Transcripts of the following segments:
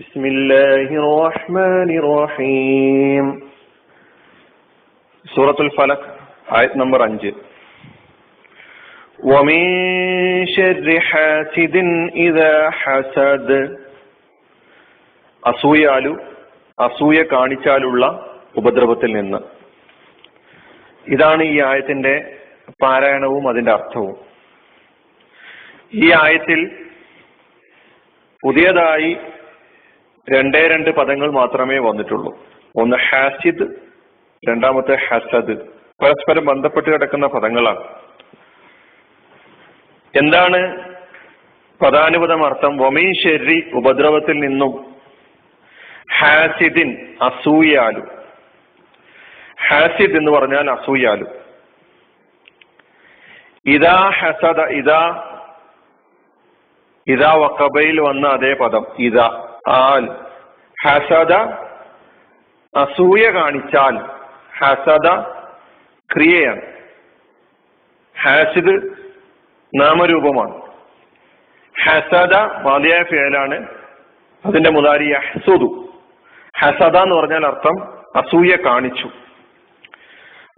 بسم الله الرحمن الرحيم سورة الفلق آية نمبر 5 ومن شر حاسد إذا حسد അസൂയാലു അസൂയ കാണിച്ചാലുള്ള ഉപദ്രവത്തിൽ നിന്ന് ഇതാണ് ഈ ആയത്തിന്റെ പാരായണവും അതിന്റെ അർത്ഥവും ഈ ആയത്തിൽ പുതിയതായി രണ്ടേ രണ്ട് പദങ്ങൾ മാത്രമേ വന്നിട്ടുള്ളൂ. ഒന്ന് ഹാസിദ് രണ്ടാമത്തെ ഹസദ്. പരസ്പരം ബന്ധപ്പെട്ട് കിടക്കുന്ന പദങ്ങളാണ്. എന്താണ് പദാനുപദം അർത്ഥം? വമീൻ ശരി ഉപദ്രവത്തിൽ നിന്നും ഹാസിദിൻ അസൂയാലു. ഹാസിദ് എന്ന് പറഞ്ഞാൽ അസൂയാലു. ഇതാ ഹസദ ഇതാ ഇതാ വക്കബയിൽ വന്ന അതേ പദം. ഇതാ. ആൽ ഹസദ അസൂയ കാണിച്ചാൽ ഹസദ ക്രിയയാണ്. ഹാസിദ് നാമരൂപമാണ്. ഹസദ മാതിയായ ഫേലാണ് അതിന്റെ മുതാരി ഹസുദു ഹസദ എന്ന് പറഞ്ഞാൽ അർത്ഥം അസൂയ കാണിച്ചു.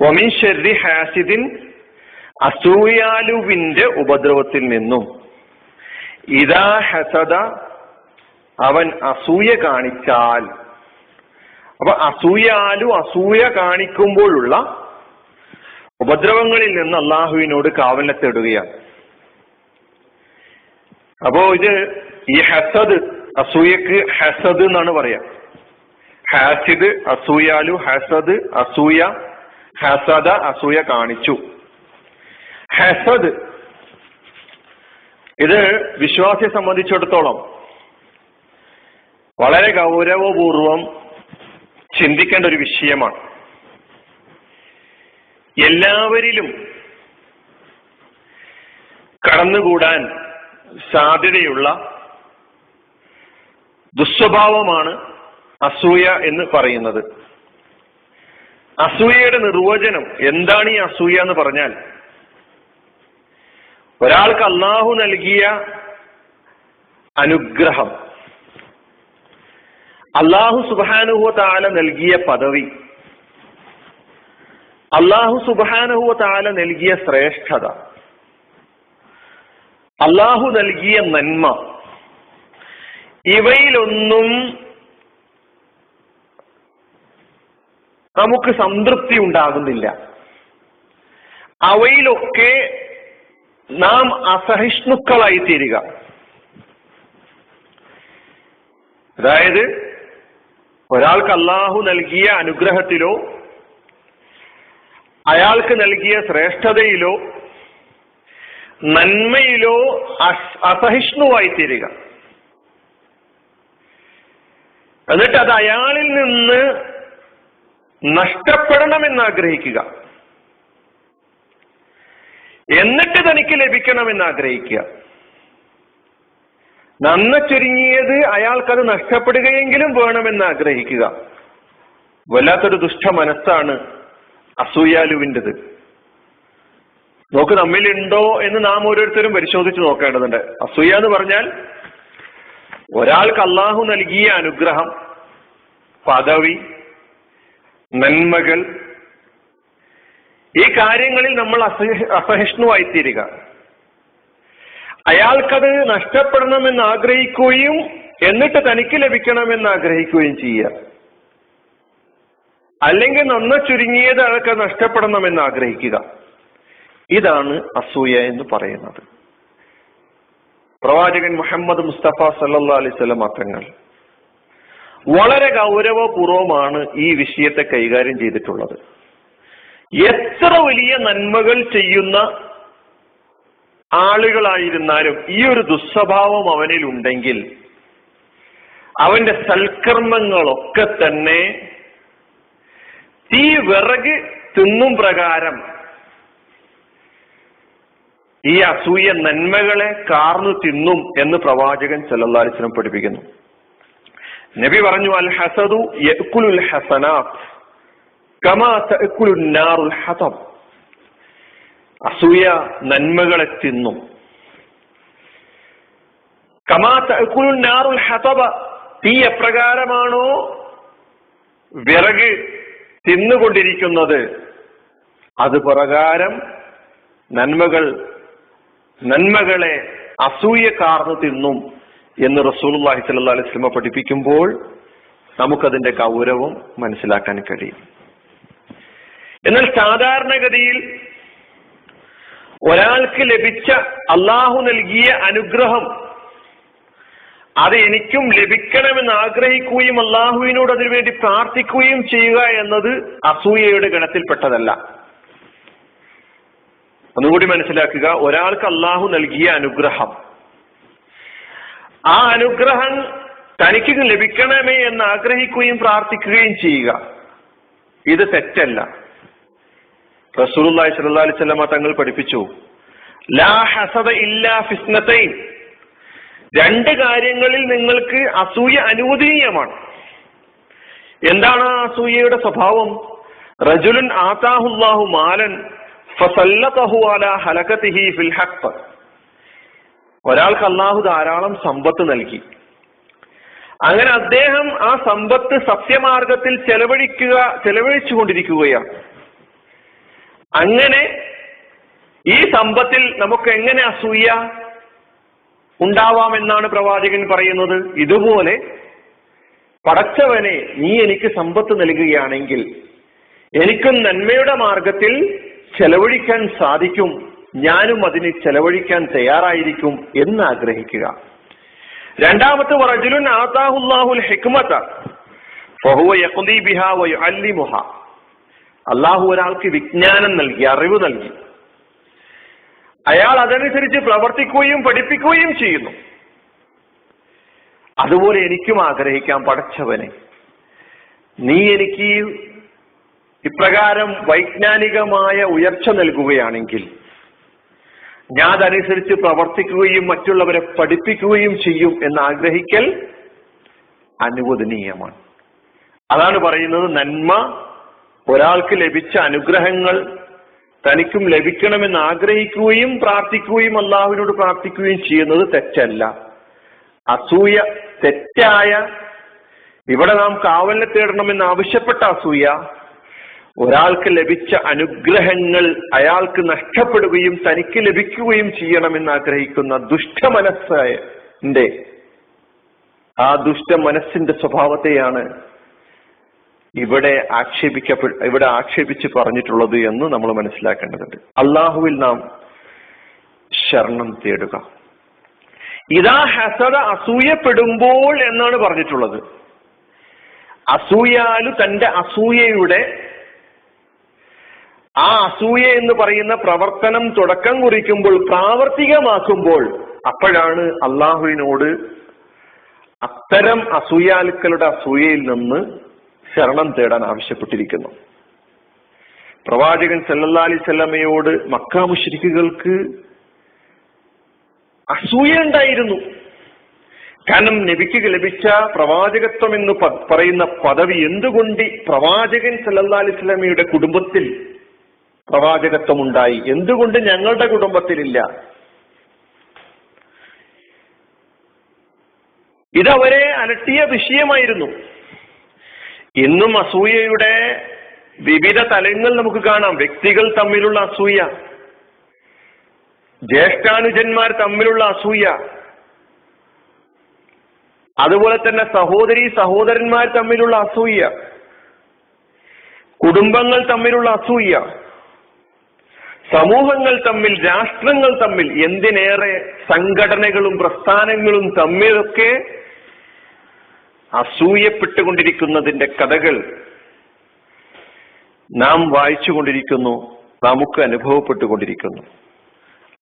വമിൻ ഹാസിദിൻ അസൂയാലുവിന്റെ ഉപദ്രവത്തിൽ നിന്നും. ഇതാ ഹസദ അവൻ അസൂയ കാണിച്ചാൽ. അപ്പൊ അസൂയാലു അസൂയ കാണിക്കുമ്പോഴുള്ള ഉപദ്രവങ്ങളിൽ നിന്ന് അള്ളാഹുവിനോട് കാവലിനെ തേടുകയാണ് അപ്പോ ഇത് ഈ ഹസദ് അസൂയക്ക് ഹസദ് എന്നാണ് പറയാ. ഹാസിദ് അസൂയാലു ഹസദ് അസൂയ ഹസദ അസൂയ കാണിച്ചു. ഹസദ് ഇത് വിശ്വാസിയെ സംബന്ധിച്ചിടത്തോളം വളരെ ഗൗരവപൂർവം ചിന്തിക്കേണ്ട ഒരു വിഷയമാണ്. എല്ലാവരിലും കടന്നുകൂടാൻ സാധ്യതയുള്ള ദുസ്വഭാവമാണ് അസൂയ എന്ന് പറയുന്നത്. അസൂയയുടെ നിർവചനം എന്താണ് ഈ അസൂയ എന്ന് പറഞ്ഞാൽ ഒരാൾക്ക് അള്ളാഹു നൽകിയ അനുഗ്രഹം അള്ളാഹു സുബാനുഹുവാല നൽകിയ പദവി. അള്ളാഹു സുബാനുഹുവാല നൽകിയ ശ്രേഷ്ഠത. അള്ളാഹു നൽകിയ നന്മ. ഇവയിലൊന്നും നമുക്ക് സംതൃപ്തി ഉണ്ടാകുന്നില്ല. അവയിലൊക്കെ നാം അസഹിഷ്ണുക്കളായി തീരുക അതായത് ഒരാൾക്ക് അള്ളാഹു നൽകിയ അനുഗ്രഹത്തിലോ അയാൾക്ക് നൽകിയ ശ്രേഷ്ഠതയിലോ നന്മയിലോ അസഹിഷ്ണുവായി തീരുക എന്നിട്ട് അത് അയാളിൽ നിന്ന് നഷ്ടപ്പെടണമെന്ന് ആഗ്രഹിക്കുക എന്നിട്ട് തനിക്ക് ലഭിക്കണമെന്ന് ആഗ്രഹിക്കുക നന്ന ചുരുങ്ങിയത് അയാൾക്കത് നഷ്ടപ്പെടുകയെങ്കിലും വേണമെന്ന് ആഗ്രഹിക്കുക. വല്ലാത്തൊരു ദുഷ്ട മനസ്സാണ് അസൂയാലുവിന്റെത്. നോക്ക് നമ്മിലുണ്ടോ എന്ന് നാം ഓരോരുത്തരും പരിശോധിച്ച് നോക്കേണ്ടതുണ്ട്. അസൂയ എന്ന് പറഞ്ഞാൽ ഒരാൾക്ക് അള്ളാഹു നൽകിയ അനുഗ്രഹം പദവി നന്മകൾ. ഈ കാര്യങ്ങളിൽ നമ്മൾ അസഹിഷ്ണുവായിത്തീരുക. അയാൾക്കത് നഷ്ടപ്പെടണമെന്ന് ആഗ്രഹിക്കുകയും എന്നിട്ട് തനിക്ക് ലഭിക്കണമെന്ന് ആഗ്രഹിക്കുകയും ചെയ്യുക. അല്ലെങ്കിൽ നന്ന ചുരുങ്ങിയത് അയാൾക്ക് നഷ്ടപ്പെടണമെന്ന് ആഗ്രഹിക്കുക. ഇതാണ് അസൂയ എന്ന് പറയുന്നത്. പ്രവാചകൻ മുഹമ്മദ് മുസ്തഫ സല്ലാ അലൈവല്ലം തങ്ങൾ വളരെ ഗൗരവപൂർവമാണ് ഈ വിഷയത്തെ കൈകാര്യം ചെയ്തിട്ടുള്ളത്. എത്ര വലിയ നന്മകൾ ചെയ്യുന്ന ആളുകളായിരുന്നാലും ഈ ഒരു ദുസ്വഭാവം അവനിൽ ഉണ്ടെങ്കിൽ അവന്റെ സൽക്കർമ്മങ്ങളൊക്കെ തന്നെ തീ വിറക് തിന്നും പ്രകാരം ഈ അസൂയ നന്മകളെ കാർന്നു തിന്നും എന്ന് പ്രവാചകൻ ചെല്ലാലിച്ചനം പഠിപ്പിക്കുന്നു. നബി പറഞ്ഞു അൽ ഹസദു ഹസനാത്ത് കമാ ഹതബ്. അസൂയ നന്മകളെ തിന്നും. കമാറുൽ ഹതബ തീ എപ്രകാരമാണോ വിറക് തിന്നുകൊണ്ടിരിക്കുന്നത്? അത് പ്രകാരം നന്മകൾ നന്മകളെ അസൂയ കാർന്നു തിന്നും എന്ന് റസൂലുള്ളാഹി സല്ല അലൈഹി വസല്ലം പഠിപ്പിക്കുമ്പോൾ നമുക്കതിന്റെ ഗൗരവം മനസ്സിലാക്കാൻ കഴിയും. എന്നാൽ സാധാരണഗതിയിൽ ഒരാൾക്ക് ലഭിച്ച അള്ളാഹു നൽകിയ അനുഗ്രഹം അത് എനിക്കും ലഭിക്കണമെന്ന് ആഗ്രഹിക്കുകയും അള്ളാഹുവിനോട് അതിനുവേണ്ടി പ്രാർത്ഥിക്കുകയും ചെയ്യുക എന്നത് അസൂയയുടെ ഗണത്തിൽപ്പെട്ടതല്ല. ഒന്നുകൂടി മനസ്സിലാക്കുക ഒരാൾക്ക് അള്ളാഹു നൽകിയ അനുഗ്രഹം. ആ അനുഗ്രഹം തനിക്ക് ലഭിക്കണമേ എന്ന് ആഗ്രഹിക്കുകയും പ്രാർത്ഥിക്കുകയും ചെയ്യുക. ഇത് തെറ്റല്ല. റസൂലുള്ളാഹി സ്വല്ലല്ലാഹി അലൈഹി വസല്ലമ തങ്ങൾ പഠിപ്പിച്ചു. ലാ ഹസദ ഇല്ലാ ഫിസ്നതൈൻ. രണ്ട് കാര്യങ്ങളിൽ നിങ്ങൾക്ക് അസൂയ അനുവദനീയമാണ്. എന്താണ് ആ അസൂയയുടെ സ്വഭാവം? റജുലുൻ ആതാഹുല്ലാഹു മാലൻ ഫസല്ലതഹു അലാ ഹലകതിഹി ഫിൽ ഹഖ്. ഒരാൾക്ക് അള്ളാഹു ധാരാളം സമ്പത്ത് നൽകി. അങ്ങനെ അദ്ദേഹം ആ സമ്പത്ത് സത്യമാർഗത്തിൽ ചെലവഴിക്കുക ചെലവഴിച്ചുകൊണ്ടിരിക്കുകയാണ്. അങ്ങനെ ഈ സമ്പത്തിൽ നമുക്ക് എങ്ങനെ അസൂയ ഉണ്ടാവാമെന്നാണ് പ്രവാചകൻ പറയുന്നത്? ഇതുപോലെ പടച്ചവനെ നീ എനിക്ക് സമ്പത്ത് നൽകുകയാണെങ്കിൽ എനിക്കും നന്മയുടെ മാർഗത്തിൽ ചെലവഴിക്കാൻ സാധിക്കും. ഞാനും അതിന് ചെലവഴിക്കാൻ തയ്യാറായിരിക്കും എന്ന് ആഗ്രഹിക്കുക. രണ്ടാമത്തെ റജുലുൻ ആതാഹുല്ലാഹുൽ ഹിക്മത ഫഹുവ യഖ്ദി ബിഹാ വ യുഅല്ലിമുഹ. അള്ളാഹു ഒരാൾക്ക് വിജ്ഞാനം നൽകി അറിവ് നൽകി. അയാൾ അതനുസരിച്ച് പ്രവർത്തിക്കുകയും പഠിപ്പിക്കുകയും ചെയ്യുന്നു. അതുപോലെ എനിക്കും ആഗ്രഹിക്കാം പടച്ചവനെ. നീ എനിക്ക് ഇപ്രകാരം വൈജ്ഞാനികമായ ഉയർച്ച നൽകുകയാണെങ്കിൽ ഞാൻ അതനുസരിച്ച് പ്രവർത്തിക്കുകയും മറ്റുള്ളവരെ പഠിപ്പിക്കുകയും ചെയ്യും എന്ന് ആഗ്രഹിക്കൽ അനുവദനീയമാണ്. അതാണ് പറയുന്നത് നന്മ ഒരാൾക്ക് ലഭിച്ച അനുഗ്രഹങ്ങൾ തനിക്കും ലഭിക്കണമെന്ന് ആഗ്രഹിക്കുകയും പ്രാർത്ഥിക്കുകയും അള്ളാഹുവിനോട് പ്രാർത്ഥിക്കുകയും ചെയ്യുന്നത് തെറ്റല്ല. അസൂയ തെറ്റായ ഇവിടെ നാം കാവലിനെ തേടണമെന്ന് ആവശ്യപ്പെട്ട അസൂയ ഒരാൾക്ക് ലഭിച്ച അനുഗ്രഹങ്ങൾ അയാൾക്ക് നഷ്ടപ്പെടുകയും തനിക്ക് ലഭിക്കുകയും ചെയ്യണമെന്ന് ആഗ്രഹിക്കുന്ന ദുഷ്ടമനസ്സിന്റെ ആ ദുഷ്ട മനസ്സിന്റെ സ്വഭാവത്തെയാണ് ഇവിടെ ആക്ഷേപിക്കപ്പെ ഇവിടെ ആക്ഷേപിച്ച് പറഞ്ഞിട്ടുള്ളത് എന്ന് നമ്മൾ മനസ്സിലാക്കേണ്ടതുണ്ട്. അള്ളാഹുവിൽ നാം ശരണം തേടുക. ഇതാ ഹസദ അസൂയപ്പെടുമ്പോൾ എന്നാണ് പറഞ്ഞിട്ടുള്ളത്. അസൂയാലു തന്റെ അസൂയയുടെ ആ അസൂയ എന്ന് പറയുന്ന പ്രവർത്തനം തുടക്കം കുറിക്കുമ്പോൾ പ്രാവർത്തികമാക്കുമ്പോൾ അപ്പോഴാണ് അള്ളാഹുവിനോട് അത്തരം അസൂയാലുക്കളുടെ അസൂയയിൽ നിന്ന് ശരണം തേടാൻ ആവശ്യപ്പെട്ടിരിക്കുന്നു. പ്രവാചകൻ സല്ലല്ലാ അലൈഹി സ്വല്ലമയോട് മക്ക മുശ്രിക്കുകൾക്ക് അസൂയ ഉണ്ടായിരുന്നു. കാരണം നബിക്ക് ലഭിച്ച പ്രവാചകത്വം എന്ന് പറയുന്ന പദവി എന്തുകൊണ്ട് പ്രവാചകൻ സല്ലല്ലാ അലൈഹി സ്വലമയുടെ കുടുംബത്തിൽ പ്രവാചകത്വം ഉണ്ടായി എന്തുകൊണ്ട് ഞങ്ങളുടെ കുടുംബത്തിലില്ല? ഇതവരെ അലട്ടിയ വിഷയമായിരുന്നു. ഇന്നും അസൂയയുടെ വിവിധ തലങ്ങൾ നമുക്ക് കാണാം. വ്യക്തികൾ തമ്മിലുള്ള അസൂയ ജ്യേഷ്ഠാനുജന്മാർ തമ്മിലുള്ള അസൂയ അതുപോലെ തന്നെ സഹോദരി സഹോദരന്മാർ തമ്മിലുള്ള അസൂയ കുടുംബങ്ങൾ തമ്മിലുള്ള അസൂയ സമൂഹങ്ങൾ തമ്മിൽ രാഷ്ട്രങ്ങൾ തമ്മിൽ എന്തിനേറെ സംഘടനകളും പ്രസ്ഥാനങ്ങളും തമ്മിലൊക്കെ അസൂയപ്പെട്ടുകൊണ്ടിരിക്കുന്നതിന്റെ കഥകൾ നാം വായിച്ചുകൊണ്ടിരിക്കുന്നു നമുക്ക് അനുഭവപ്പെട്ടുകൊണ്ടിരിക്കുന്നു.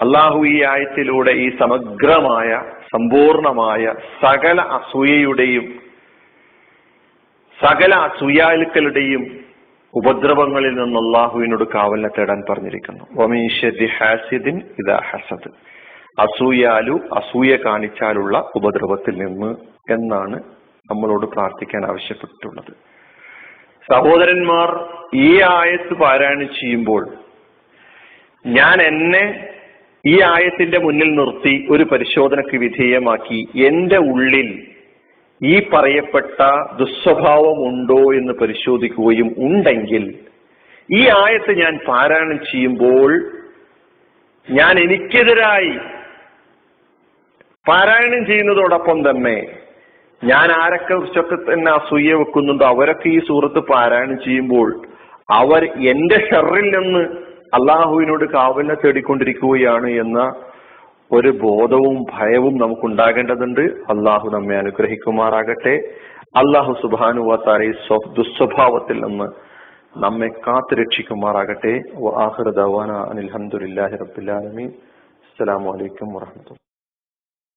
അള്ളാഹു ഈ ആയത്തിലൂടെ ഈ സമഗ്രമായ സമ്പൂർണമായ സകല അസൂയയുടെയും സകല അസൂയാലുക്കളുടെയും ഉപദ്രവങ്ങളിൽ നിന്ന് അള്ളാഹുവിനോട് കാവലിനെ തേടാൻ പറഞ്ഞിരിക്കുന്നു. ഹാസിദിൻ അസൂയാലു അസൂയ കാണിച്ചാലുള്ള ഉപദ്രവത്തിൽ നിന്ന് എന്നാണ് നമ്മളോട് പ്രാർത്ഥിക്കാൻ ആവശ്യപ്പെട്ടിട്ടുള്ളത്. സഹോദരന്മാർ ഈ ആയത്ത് പാരായണം ചെയ്യുമ്പോൾ ഞാൻ എന്നെ ഈ ആയത്തിന്റെ മുന്നിൽ നിർത്തി ഒരു പരിശോധനയ്ക്ക് വിധേയമാക്കി. എന്റെ ഉള്ളിൽ ഈ പറയപ്പെട്ട ദുസ്വഭാവം ഉണ്ടോ എന്ന് പരിശോധിക്കുകയും ഉണ്ടെങ്കിൽ ഈ ആയത്ത് ഞാൻ പാരായണം ചെയ്യുമ്പോൾ ഞാൻ എനിക്കെതിരായി പാരായണം ചെയ്യുന്നതോടൊപ്പം തന്നെ ഞാൻ ആരൊക്കെ കുറിച്ചൊക്കെ തന്നെ അസൂയ വെക്കുന്നുണ്ടോ അവരൊക്കെ ഈ സൂറത്ത് പാരായണം ചെയ്യുമ്പോൾ അവർ എന്റെ ഷെറിൽ നിന്ന് അള്ളാഹുവിനോട് കാവലിനെ തേടിക്കൊണ്ടിരിക്കുകയാണ് എന്ന ഒരു ബോധവും ഭയവും നമുക്കുണ്ടാകേണ്ടതുണ്ട്. അള്ളാഹു നമ്മെ അനുഗ്രഹിക്കുമാറാകട്ടെ. അള്ളാഹു സുബാനുവാത്താരെ ദുസ്വഭാവത്തിൽ നിന്ന് നമ്മെ കാത്തു രക്ഷിക്കുമാറാകട്ടെ. ആഹൃദവാന അനിൽഹമുല്ലാഹി റബ്ബുലാലമീൻ അസ്സലാമു അലൈക്കും വറഹമത്തുള്ള